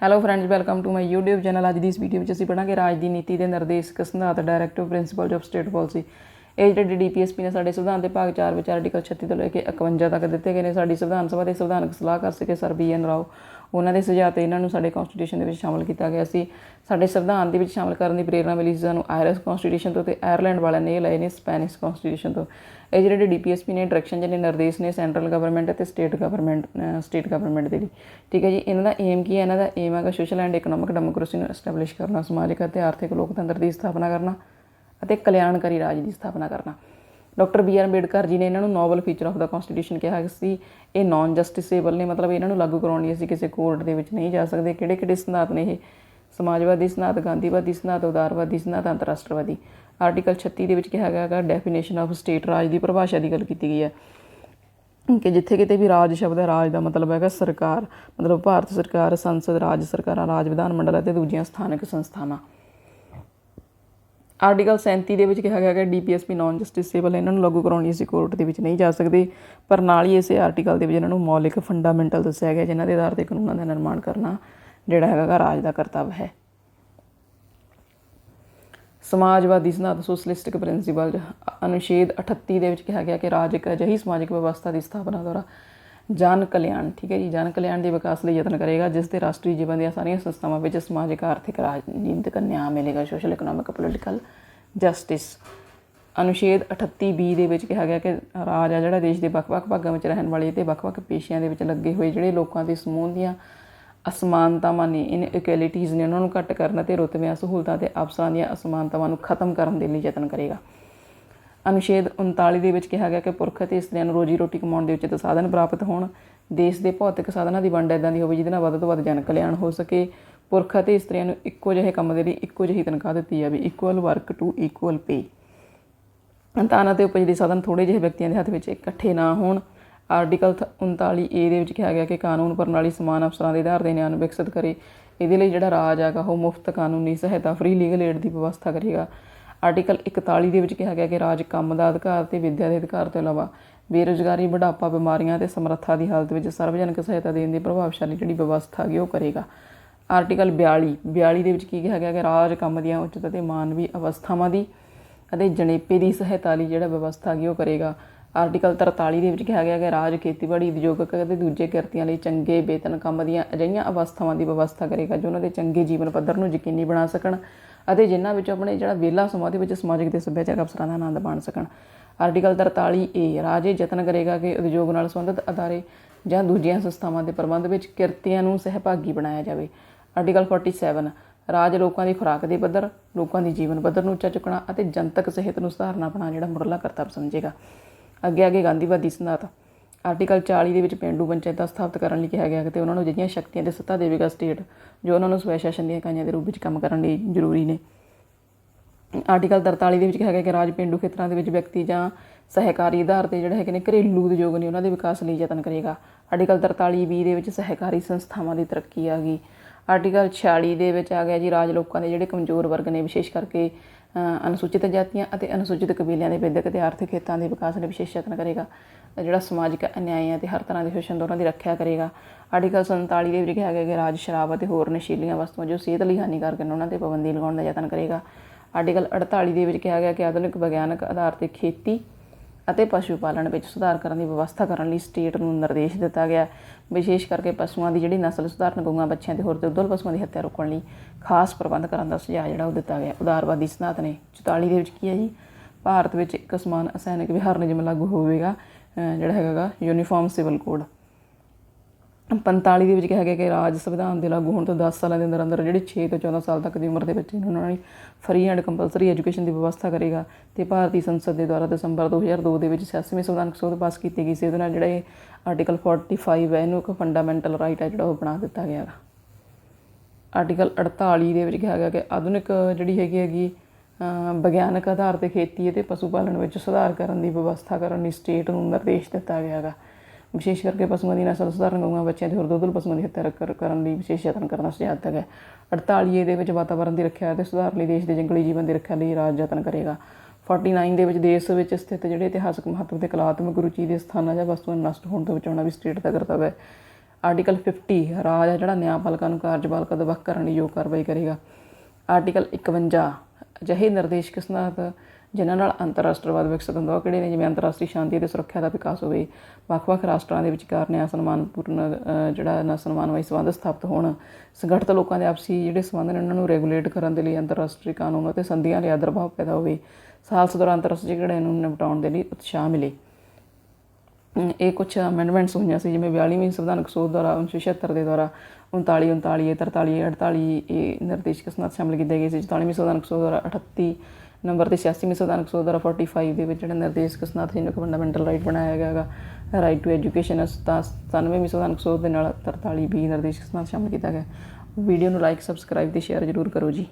Hello friends welcome to my YouTube channel ਅੱਜ ਦੀ ਇਸ ਵੀਡੀਓ ਵਿੱਚ ਅਸੀਂ ਪੜਾਂਗੇ ਰਾਜ ਦੀ ਨੀਤੀ ਦੇ ਨਿਰਦੇਸ਼ਕ ਸਿਧਾਂਤ directive principles of state policy ਇਹ ਜਿਹੜੇ ਡੀਪੀਐਸਪੀ ਨੇ ਸਾਡੇ ਸੰਵਿਧਾਨ ਦੇ ਭਾਗ 4 ਵਿੱਚ ਆਰਟੀਕਲ 36 ਤੋਂ ਲੈ ਕੇ 51 ਤੱਕ ਦਿੱਤੇ ਗਏ ਨੇ, ਸਾਡੀ ਸੰਵਿਧਾਨ ਸਭਾ ਦੇ ਸੰਵਿਧਾਨਕ ਸਲਾਹਕਾਰ ਸੀਗੇ ਸਰ ਬੀ ਐਨ ਰਾਓ। ਉਹਨਾਂ ਦੇ ਸੁਝਾਅ ਤੇ ਇਹਨਾਂ ਨੂੰ ਸਾਡੇ ਕਨਸਟੀਟਿਊਸ਼ਨ ਦੇ ਵਿੱਚ ਸ਼ਾਮਲ ਕੀਤਾ ਗਿਆ ਸੀ। ਸਾਡੇ ਸੰਵਿਧਾਨ ਦੇ ਵਿੱਚ ਸ਼ਾਮਲ ਕਰਨ ਦੀ ਪ੍ਰੇਰਣਾ ਮਿਲੀ ਸੀ ਸਾਨੂੰ ਆਇਰਿਸ਼ ਕਨਸਟੀਟਿਊਸ਼ਨ ਤੋਂ ਤੇ ਆਇਰਲੈਂਡ ਵਾਲਿਆਂ ਨੇ ਇਹ ਲਏ ਨੇ ਸਪੈਨਿਸ਼ ਕਨਸਟੀਟਿਊਸ਼ਨ ਤੋਂ। ਇਹ ਜਿਹੜੇ ਡੀਪੀਐਸਪੀ ਨੇ ਡਾਇਰੈਕਸ਼ਨ ਜਿਹੜੇ ਨਿਰਦੇਸ਼ ਨੇ ਸੈਂਟਰਲ ਗਵਰਨਮੈਂਟ ਅਤੇ ਸਟੇਟ ਗਵਰਨਮੈਂਟ ਸਟੇਟ ਗਵਰਨਮੈਂਟ ਦੇ ਲਈ। ਠੀਕ ਹੈ ਜੀ, ਇਹਨਾਂ ਦਾ ਏਮ ਕੀ ਹੈ? ਇਹਨਾਂ ਦਾ ਏਮ ਹੈਗਾ ਸੋਸ਼ਲ ਐਂਡ ਇਕਨੋਮਿਕ ਡੈਮੋਕ੍ਰੇਸੀ ਨੂੰ ਐਸਟੈਬਲਿਸ਼ ਕਰਨਾ, ਸਮਾਜਿਕ ਅਤੇ ਆਰਥਿਕ ਲੋਕਤੰਤਰ ਦੀ ਸਥਾਪਨਾ ਕਰਨਾ। ਅਤੇ ਕਲਿਆਣਕਾਰੀ ਰਾਜ ਦੀ ਸਥਾਪਨਾ ਕਰਨਾ। Doctor B R Ambedkar ji ਨੇ ਇਹਨਾਂ ਨੂੰ novel feature of the constitution ਕਿਹਾ ਸੀ। ਇਹ ਨਾਨ ਜਸਟਿਸੇਬਲ ਨੇ, ਮਤਲਬ ਇਹਨਾਂ ਨੂੰ ਲਾਗੂ ਕਰਾਉਣ ਅਸੀਂ ਕਿਸੇ ਕੋਰਟ ਦੇ ਵਿੱਚ ਨਹੀਂ ਜਾ ਸਕਦੇ। ਕਿਹੜੇ ਕਿਹੜੇ ਸਿਧਾਂਤ ਨੇ ਇਹ? ਸਮਾਜਵਾਦੀ ਸਿਧਾਂਤ, ਗਾਂਧੀਵਾਦੀ ਸਿਧਾਂਤ, ਉਦਾਰਵਾਦੀ ਸਿਧਾਂਤ, ਅੰਤਰਰਾਸ਼ਟਰਵਾਦੀ। ਆਰਟੀਕਲ 36 ਦੇ ਵਿੱਚ ਕਿਹਾ ਗਿਆ ਹੈਗਾ ਡੈਫੀਨੇਸ਼ਨ ਆਫ ਸਟੇਟ ਰਾਜ ਦੀ ਪਰਿਭਾਸ਼ਾ ਦੀ ਗੱਲ ਕੀਤੀ ਗਈ ਹੈ। ਕਿ ਜਿੱਥੇ ਕਿਤੇ ਵੀ ਰਾਜ ਸ਼ਬਦ ਹੈ, ਰਾਜ ਦਾ ਮਤਲਬ ਹੈਗਾ ਸਰਕਾਰ, ਮਤਲਬ ਭਾਰਤ ਸਰਕਾਰ, ਸੰਸਦ, ਰਾਜ ਸਰਕਾਰਾਂ, ਰਾਜ ਵਿਧਾਨ ਮੰਡਲ ਅਤੇ ਦੂਜੀਆਂ ਸਥਾਨਕ ਸੰਸਥਾਵਾਂ। ਆਰਟੀਕਲ 37 ਦੇ ਵਿੱਚ ਕਿਹਾ ਗਿਆ ਹੈ ਡੀਪੀਐਸਪੀ ਨਾਨ ਜਸਟਿਸੇਬਲ ਇਹਨਾਂ ਨੂੰ ਲਾਗੂ ਕਰਾਉਣ ਲਈ ਅਸੀਂ ਕੋਰਟ ਦੇ ਵਿੱਚ ਨਹੀਂ ਜਾ ਸਕਦੇ, ਪਰ ਨਾਲ ਹੀ ਇਸੇ ਆਰਟੀਕਲ ਦੇ ਵਿੱਚ ਇਹਨਾਂ ਨੂੰ ਮੌਲਿਕ ਫੰਡਾਮੈਂਟਲ ਦੱਸਿਆ ਗਿਆ, ਜਿਨ੍ਹਾਂ ਦੇ ਆਧਾਰ ਤੇ ਕਾਨੂੰਨਾਂ ਦਾ ਨਿਰਮਾਣ ਕਰਨਾ ਜਿਹੜਾ ਹੈਗਾ ਰਾਜ ਦਾ ਕਰਤੱਵ ਹੈ। ਸਮਾਜਵਾਦੀ ਸਿਧਾਂਤ, ਸੋਸ਼ਲਿਸਟਿਕ ਪ੍ਰਿੰਸੀਪਲ ਅਨੁਛੇਦ 38 ਦੇ ਵਿੱਚ ਕਿਹਾ ਗਿਆ ਕਿ ਰਾਜ ਇੱਕ ਅਜਿਹੀ ਸਮਾਜਿਕ ਵਿਵਸਥਾ ਦੀ ਸਥਾਪਨਾ ਦੁਆਰਾ ਜਨ ਕਲਿਆਣ, ਠੀਕ ਹੈ ਜੀ, ਜਨ ਕਲਿਆਣ ਦੇ ਵਿਕਾਸ ਲਈ ਯਤਨ ਕਰੇਗਾ, ਜਿਸ 'ਤੇ ਰਾਸ਼ਟਰੀ ਜੀਵਨ ਦੀਆਂ ਸਾਰੀਆਂ ਸੰਸਥਾਵਾਂ ਵਿੱਚ ਸਮਾਜਿਕ, ਆਰਥਿਕ, ਰਾਜਨੀਤਿਕ ਨਿਆਂ ਮਿਲੇਗਾ, ਸੋਸ਼ਲ, ਇਕਨੋਮਿਕ, ਪੋਲੀਟੀਕਲ, ਜਸਟਿਸ। ਅਨੁਛੇਦ 38 ਬੀ ਦੇ ਵਿੱਚ ਕਿਹਾ ਗਿਆ ਕਿ ਰਾਜ ਆ ਜਿਹੜਾ ਦੇਸ਼ ਦੇ ਵੱਖ-ਵੱਖ ਭਾਗਾਂ ਵਿੱਚ ਰਹਿਣ ਵਾਲੇ ਤੇ ਵੱਖ-ਵੱਖ ਪੇਸ਼ਿਆਂ ਦੇ ਵਿੱਚ ਲੱਗੇ ਹੋਏ ਜਿਹੜੇ ਲੋਕਾਂ ਦੇ ਸਮੂਹ ਦੀਆਂ ਅਸਮਾਨਤਾਵਾਂ ਨੇ, ਇਨ ਇਕੁਐਲਿਟੀਜ਼ ਨੇ, ਉਹਨਾਂ ਨੂੰ ਘੱਟ ਕਰਨ ਅਤੇ ਰੁਤਬਿਆਂ, ਸਹੂਲਤਾਂ ਤੇ ਅਫਸਰਾਂ ਦੀਆਂ ਅਸਮਾਨਤਾਵਾਂ ਨੂੰ ਖਤਮ ਕਰਨ ਦੇ ਲਈ ਯਤਨ ਕਰੇਗਾ। ਅਨੁਛੇਦ 39 ਦੇ ਵਿੱਚ ਕਿਹਾ ਗਿਆ ਕਿ ਪੁਰਖ ਅਤੇ ਇਸਤਰੀਆਂ ਨੂੰ ਰੋਜੀ ਰੋਟੀ ਕਮਾਉਣ ਦੇ ਉਚਿਤ ਸਾਧਨ ਪ੍ਰਾਪਤ ਹੋਣ, ਦੇਸ਼ ਦੇ ਭੌਤਿਕ ਸਾਧਨਾਂ ਦੀ ਵੰਡ ਇਦਾਂ ਦੀ ਹੋਵੇ ਜਿਹਦੇ ਨਾਲ ਵੱਧ ਤੋਂ ਵੱਧ ਜਨ ਕਲਿਆਣ ਹੋ ਸਕੇ। ਪੁਰਖ ਅਤੇ ਇਸਤਰੀਆਂ ਨੂੰ ਇੱਕੋ ਜਿਹੇ ਕੰਮ ਦੇ ਲਈ ਇੱਕੋ ਜਿਹੀ ਤਨਖਾਹ ਦਿੱਤੀ ਜਾਵੇ। Equal work to equal pay ਅੰਤਾਨਾ ਤੇ ਉਪਜ ਦੇ ਸਾਧਨ ਥੋੜੇ ਜਿਹੇ ਵਿਅਕਤੀਆਂ ਦੇ ਹੱਥ ਵਿੱਚ ਇਕੱਠੇ ਨਾ ਹੋਣ। ਆਰਟੀਕਲ 39 ਏ ਦੇ ਵਿੱਚ ਕਿਹਾ ਗਿਆ ਕਿ ਕਾਨੂੰਨ ਪ੍ਰਣਾਲੀ ਸਮਾਨ ਅਫਸਰਾਂ ਦੇ ਆਧਾਰ ਦੇ ਨਿਆਂ ਨੂੰ ਵਿਕਸਿਤ ਕਰੇ। ਇਹਦੇ ਲਈ ਜਿਹੜਾ ਰਾਜ ਹੈਗਾ, ਉਹ ਮੁਫਤ ਕਾਨੂੰਨੀ ਸਹਾਇਤਾ ਫ੍ਰੀ ਲੀਗਲ ਏਡ ਦੀ ਵਿਵਸਥਾ ਕਰੇਗਾ। ਆਰਟੀਕਲ 41 ਦੇ ਵਿੱਚ ਕਿਹਾ ਗਿਆ ਕਿ ਰਾਜ ਕੰਮ ਦਾ ਅਧਿਕਾਰ ਤੇ ਵਿਦਿਆ ਦੇ ਅਧਿਕਾਰ ਤੋਂ ਇਲਾਵਾ ਬੇਰੁਜ਼ਗਾਰੀ, ਬੁਢਾਪਾ, ਬਿਮਾਰੀਆਂ ਤੇ ਸਮਰੱਥਾ ਦੀ ਹਾਲਤ ਵਿੱਚ ਸਰਵਜਨਕ ਸਹਾਇਤਾ ਦੇਣ ਦੀ ਪ੍ਰਭਾਵਸ਼ਾਲੀ ਜਿਹੜੀ ਵਿਵਸਥਾ ਹੈਗੀ ਉਹ ਕਰੇਗਾ। ਆਰਟੀਕਲ 42 42 ਦੇ ਵਿੱਚ ਕੀ ਕਿਹਾ ਗਿਆ ਕਿ ਰਾਜ ਕੰਮ ਦੀਆਂ ਉਚਿਤ ਅਤੇ ਮਾਨਵੀ ਅਵਸਥਾਵਾਂ ਦੀ ਅਤੇ ਜਣੇਪੇ ਦੀ ਸਹਾਇਤਾ ਲਈ ਜਿਹੜਾ ਵਿਵਸਥਾ ਹੈਗੀ ਉਹ ਕਰੇਗਾ। ਆਰਟੀਕਲ 43 ਦੇ ਵਿੱਚ ਕਿਹਾ ਗਿਆ ਕਿ ਰਾਜ, ਖੇਤੀਬਾੜੀ, ਉਦਯੋਗਿਕ ਅਤੇ ਦੂਜੇ ਕਿਰਤੀਆਂ ਲਈ ਚੰਗੇ ਵੇਤਨ ਕੰਮ ਦੀਆਂ ਅਜਿਹੀਆਂ ਅਵਸਥਾਵਾਂ ਦੀ ਵਿਵਸਥਾ ਕਰੇਗਾ ਜੋ ਉਹਨਾਂ ਦੇ ਚੰਗੇ ਜੀਵਨ ਪੱਧਰ ਨੂੰ ਯਕੀਨੀ ਬਣਾ ਸਕਣ ਅਤੇ ਜਿਨ੍ਹਾਂ ਵਿੱਚ ਆਪਣੇ ਜਿਹੜਾ ਵਿਹਲਾ ਸਮਾਂ ਦੇ ਵਿੱਚ ਸਮਾਜਿਕ ਤੇ ਸੱਭਿਆਚਾਰਕ ਅਵਸਰਾਂ ਦਾ ਆਨੰਦ ਮਾਣ ਸਕਣ। ਆਰਟੀਕਲ 43 ਏ ਰਾਜ ਇਹ ਯਤਨ ਕਰੇਗਾ ਕਿ ਉਦਯੋਗ ਨਾਲ ਸੰਬੰਧਿਤ ਅਦਾਰੇ ਜਾਂ ਦੂਜੀਆਂ ਸੰਸਥਾਵਾਂ ਦੇ ਪ੍ਰਬੰਧ ਵਿੱਚ ਕਿਰਤੀਆਂ ਨੂੰ ਸਹਿਭਾਗੀ ਬਣਾਇਆ ਜਾਵੇ। ਆਰਟੀਕਲ 47 ਰਾਜ ਲੋਕਾਂ ਦੀ ਖੁਰਾਕ ਦੇ ਪੱਧਰ, ਲੋਕਾਂ ਦੀ ਜੀਵਨ ਪੱਧਰ ਨੂੰ ਉੱਚਾ ਚੁੱਕਣਾ ਅਤੇ ਜਨਤਕ ਸਿਹਤ ਨੂੰ ਸੁਧਾਰਨਾ ਆਪਣਾ ਜਿਹੜਾ ਮੁੱਢਲਾ ਕਰਤੱਵ ਸਮਝੇਗਾ। ਅੱਗੇ ਅੱਗੇ ਗਾਂਧੀਵਾਦੀ ਸਿਧਾਂਤ। ਆਰਟੀਕਲ 40 ਦੇ ਵਿੱਚ ਪਿੰਡੂ ਪੰਚਾਇਤਾਂ ਸਥਾਪਿਤ ਕਰਨ ਲਈ ਕਿਹਾ ਗਿਆ ਕਿ ਤੇ ਉਹਨਾਂ ਨੂੰ ਜਿਹੜੀਆਂ ਸ਼ਕਤੀਆਂ ਤੇ ਸੱਤਾ ਦੇਵੇਗਾ ਸਟੇਟ, ਜੋ ਉਹਨਾਂ ਨੂੰ ਸਵੈ ਸ਼ਾਸਨ ਦੀਆਂ ਇਕਾਈਆਂ ਦੇ ਰੂਪ ਵਿੱਚ ਕੰਮ ਕਰਨ ਲਈ ਜ਼ਰੂਰੀ ਨੇ। ਆਰਟੀਕਲ 43 ਦੇ ਵਿੱਚ ਕਿਹਾ ਗਿਆ ਕਿ ਰਾਜ ਪਿੰਡੂ ਖੇਤਰਾਂ ਦੇ ਵਿੱਚ ਵਿਅਕਤੀ ਜਾਂ ਸਹਿਕਾਰੀ ਆਧਾਰ ਤੇ ਜਿਹੜੇ ਹੈਗੇ ਨੇ ਘਰੇਲੂ ਉਦਯੋਗ ਨੇ, ਉਹਨਾਂ ਦੇ ਵਿਕਾਸ ਲਈ ਯਤਨ ਕਰੇਗਾ। ਆਰਟੀਕਲ 43 ਬੀ ਦੇ ਵਿੱਚ ਸਹਿਕਾਰੀ ਸੰਸਥਾਵਾਂ ਦੀ ਤਰੱਕੀ ਆ ਗਈ। ਆਰਟੀਕਲ 46 ਦੇ ਵਿੱਚ ਆ ਗਿਆ ਜੀ, ਰਾਜ ਲੋਕਾਂ ਦੇ ਜਿਹੜੇ ਕਮਜ਼ੋਰ ਵਰਗ ਨੇ, ਵਿਸ਼ੇਸ਼ ਕਰਕੇ ਅਨੁਸੂਚਿਤ ਜਾਤੀਆਂ ਅਤੇ ਅਨੁਸੂਚਿਤ ਕਬੀਲਿਆਂ ਦੇ ਵਿਦਿਅਕ ਅਤੇ ਆਰਥਿਕ ਹਿੱਤਾਂ ਦੇ ਵਿਕਾਸ ਲਈ ਵਿਸ਼ੇਸ਼ ਯਤਨ ਕਰੇਗਾ। ਜਿਹੜਾ ਸਮਾਜਿਕ ਅਨਿਆਇ ਅਤੇ ਹਰ ਤਰ੍ਹਾਂ ਦੇ ਸ਼ੋਸ਼ਣ ਤੋਂ ਉਹਨਾਂ ਦੀ ਰੱਖਿਆ ਕਰੇਗਾ। ਆਰਟੀਕਲ 47 ਦੇ ਵਿੱਚ ਕਿਹਾ ਗਿਆ ਕਿ ਰਾਜ, ਸ਼ਰਾਬ ਅਤੇ ਹੋਰ ਨਸ਼ੀਲੀਆਂ ਵਸਤੂਆਂ ਜੋ ਸਿਹਤ ਲਈ ਹਾਨੀਕਾਰਕ ਨੇ, ਉਹਨਾਂ ਤੇ ਪਾਬੰਦੀ ਲਗਾਉਣ ਦਾ ਯਤਨ ਕਰੇਗਾ। ਆਰਟੀਕਲ 48 ਦੇ ਵਿੱਚ ਕਿਹਾ ਗਿਆ ਕਿ ਆਧੁਨਿਕ ਵਿਗਿਆਨਕ ਆਧਾਰ ਤੇ ਖੇਤੀ ਅਤੇ ਪਸ਼ੂ ਪਾਲਣ ਵਿੱਚ ਸੁਧਾਰ ਕਰਨ ਦੀ ਵਿਵਸਥਾ ਕਰਨ ਲਈ ਸਟੇਟ ਨੂੰ ਨਿਰਦੇਸ਼ ਦਿੱਤਾ ਗਿਆ। ਵਿਸ਼ੇਸ਼ ਕਰਕੇ ਪਸ਼ੂਆਂ ਦੀ ਜਿਹੜੀ ਨਸਲ ਸੁਧਾਰਨ ਗਊਆਂ, ਬੱਚਿਆਂ ਤੇ ਹੋਰ ਤੇ ਉਦਲ ਪਸ਼ੂਆਂ ਦੀ ਹੱਤਿਆ ਰੋਕਣ ਲਈ ਖਾਸ ਪ੍ਰਬੰਧ ਕਰਨ ਦਾ ਸੁਝਾਅ ਜਿਹੜਾ ਉਹ ਦਿੱਤਾ ਗਿਆ। ਉਦਾਰਵਾਦੀ ਸਿਧਾਂਤ ਨੇ 44 ਦੇ ਵਿੱਚ ਕੀ ਹੈ ਜੀ? ਭਾਰਤ ਵਿੱਚ ਇੱਕ ਸਮਾਨ ਅਸੈਨਿਕ ਵਿਹਾਰ ਨਿਯਮ ਲਾਗੂ ਹੋਵੇਗਾ ਜਿਹੜਾ ਹੈਗਾ ਯੂਨੀਫਾਰਮ ਸਿਵਲ ਕੋਡ 45 ਦੇ ਵਿੱਚ ਕਿਹਾ ਗਿਆ ਕਿ ਰਾਜ ਸੰਵਿਧਾਨ ਦੇ ਲਾਗੂ ਹੋਣ ਤੋਂ 10 ਸਾਲਾਂ ਦੇ ਅੰਦਰ ਅੰਦਰ ਜਿਹੜੇ 6 ਤੋਂ 14 ਸਾਲ ਤੱਕ ਦੀ ਉਮਰ ਦੇ ਬੱਚੇ ਨੇ, ਉਹਨਾਂ ਲਈ ਫਰੀ ਐਂਡ ਕੰਪਲਸਰੀ ਐਜੂਕੇਸ਼ਨ ਦੀ ਵਿਵਸਥਾ ਕਰੇਗਾ ਤੇ ਭਾਰਤੀ ਸੰਸਦ ਦੇ ਦੁਆਰਾ ਦਸੰਬਰ 2002 ਦੇ ਵਿੱਚ 86ਵੀਂ ਸੰਵਿਧਾਨਕ ਸੋਧ ਪਾਸ ਕੀਤੀ ਗਈ ਸੀ। ਉਹਦੇ ਨਾਲ ਜਿਹੜਾ ਇਹ ਆਰਟੀਕਲ 45 ਹੈ, ਇਹਨੂੰ ਇੱਕ ਫੰਡਾਮੈਂਟਲ ਰਾਈਟ ਹੈ ਜਿਹੜਾ ਉਹ ਬਣਾ ਦਿੱਤਾ ਗਿਆ ਹੈ ਆਰਟੀਕਲ 48 ਦੇ ਵਿੱਚ ਕਿਹਾ ਗਿਆ ਕਿ ਆਧੁਨਿਕ ਜਿਹੜੀ ਹੈਗੀ ਹੈਗੀ ਵਿਗਿਆਨਕ ਆਧਾਰ ਤੇ ਖੇਤੀ ਅਤੇ ਪਸ਼ੂ ਪਾਲਣ ਵਿੱਚ ਸੁਧਾਰ ਕਰਨ ਦੀ ਵਿਵਸਥਾ ਕਰਨ ਲਈ ਸਟੇਟ ਨੂੰ ਨਿਰਦੇਸ਼ ਦਿੱਤਾ ਗਿਆ ਹੈਗਾ। ਵਿਸ਼ੇਸ਼ ਕਰਕੇ ਪਸ਼ੂਆਂ ਦੀ ਨਸਲ ਸੁਧਾਰਨ ਗਊਆਂ ਬੱਚਿਆਂ ਦੇ ਹੋਰ ਦੁੱਧਲ ਪਸ਼ੂਆਂ ਦੀ ਹੱਤਿਆ ਕਰਨ ਲਈ ਵਿਸ਼ੇਸ਼ ਯਤਨ ਕਰਨਾ ਸੁਝਾਅ ਹੈ ਗਿਆ। 48 ਦੇ ਵਿੱਚ ਵਾਤਾਵਰਣ ਦੀ ਰੱਖਿਆ ਅਤੇ ਸੁਧਾਰ ਲਈ ਦੇਸ਼ ਦੇ ਜੰਗਲੀ ਜੀਵਨ ਦੀ ਰੱਖਿਆ ਲਈ ਰਾਜ ਯਤਨ ਕਰੇਗਾ। 49 ਦੇ ਵਿੱਚ ਦੇਸ਼ ਵਿੱਚ ਸਥਿਤ ਜਿਹੜੇ ਇਤਿਹਾਸਕ ਮਹੱਤਵ ਤੇ ਕਲਾਤਮਕ ਰੁਚੀ ਦੇ ਸਥਾਨਾਂ ਜਾਂ ਵਸਤੂਆਂ ਨੂੰ ਨਸ਼ਟ ਹੋਣ ਤੋਂ ਬਚਾਉਣਾ ਵੀ ਸਟੇਟ ਦਾ ਕਰਤੱਵ ਹੈ। ਆਰਟੀਕਲ 50 ਰਾਜ ਹੈ ਜਿਹੜਾ ਨਿਆਂਪਾਲਕਾਂ ਨੂੰ ਕਾਰਜਪਾਲਕਾਂ ਤੋਂ ਵੱਖ ਕਰਨ ਲਈ ਯੋਗ ਕਾਰਵਾਈ ਕਰੇਗਾ। ਆਰਟੀਕਲ 51 ਅਜਿਹੇ ਨਿਰਦੇਸ਼ਕ ਸਿਧਾਂਤ ਜਿਨ੍ਹਾਂ ਨਾਲ ਅੰਤਰਰਾਸ਼ਟਰਵਾਦ ਵਿਕਸਿਤ ਹੁੰਦਾ ਉਹ ਕਿਹੜੇ ਨੇ? ਜਿਵੇਂ ਅੰਤਰਰਾਸ਼ਟਰੀ ਸ਼ਾਂਤੀ ਅਤੇ ਸੁਰੱਖਿਆ ਦਾ ਵਿਕਾਸ ਹੋਵੇ। ਵੱਖ-ਵੱਖ ਰਾਸ਼ਟਰਾਂ ਦੇ ਵਿਚਕਾਰ ਨਿਆਂ ਸਨਮਾਨਪੂਰਨ ਅ, ਜਿਹੜਾ ਨਾ ਸਨਮਾਨਮਈ ਸੰਬੰਧ ਸਥਾਪਿਤ ਹੋਣ। ਸੰਗਠਿਤ ਲੋਕਾਂ ਦੇ ਆਪਸੀ ਜਿਹੜੇ ਸੰਬੰਧ ਨੇ ਉਹਨਾਂ ਨੂੰ ਰੈਗੂਲੇਟ ਕਰਨ ਦੇ ਲਈ ਅੰਤਰਰਾਸ਼ਟਰੀ ਕਾਨੂੰਨ ਅਤੇ ਸੰਧੀਆਂ ਲਈ ਆਦਰ ਭਾਵ ਪੈਦਾ ਹੋਵੇ। ਸਾਲਸ ਦੌਰਾਨ ਅੰਤਰਰਾਸ਼ਟਰੀ ਝਗੜਿਆਂ ਨੂੰ ਨਿਪਟਾਉਣ ਦੇ ਲਈ ਉਤਸ਼ਾਹ ਮਿਲੇ। ਇਹ ਕੁਝ ਅਮੈਂਡਮੈਂਟਸ ਹੋਈਆਂ ਸੀ ਜਿਵੇਂ 42ਵੀਂ ਸੰਵਿਧਾਨਕ ਸੋਧ ਦੁਆਰਾ 1976 ਦੇ ਦੁਆਰਾ 39 39 43 48 ਇਹ ਨਿਰਦੇਸ਼ਕ ਸਨਦ ਸ਼ਾਮਲ ਕੀਤੇ ਗਏ ਸੀ। 44ਵੀਂ ਸੰਵਿਧਾਨਕ ਸੋਧ ਦੁਆਰਾ 38 ਨੰਬਰ ਤੇ 86ਵੀਂ ਸੰਵਿਧਾਨਕ ਸੋਧ ਦੁਆਰਾ 45 ਦੇ ਵਿੱਚ ਜਿਹੜਾ ਨਿਰਦੇਸ਼ ਸਨਦ ਸੀ ਇਹਨੂੰ ਫੰਡਾਮੈਂਟਲ ਰਾਈਟ ਬਣਾਇਆ ਗਿਆ ਹੈਗਾ ਰਾਈਟ ਟੂ ਐਜੂਕੇਸ਼ਨ 97ਵੀਂ ਸੰਵਿਧਾਨਕ ਸੋਧ ਦੇ ਨਾਲ 43 ਬੀ ਨਿਰਦੇਸ਼ ਸਨਦ ਸ਼ਾਮਲ ਕੀਤਾ ਗਿਆ। ਵੀਡੀਓ ਨੂੰ ਲਾਈਕ ਸਬਸਕ੍ਰਾਈਬ ਤੇ ਸ਼ੇਅਰ ਜ਼ਰੂਰ ਕਰੋ ਜੀ।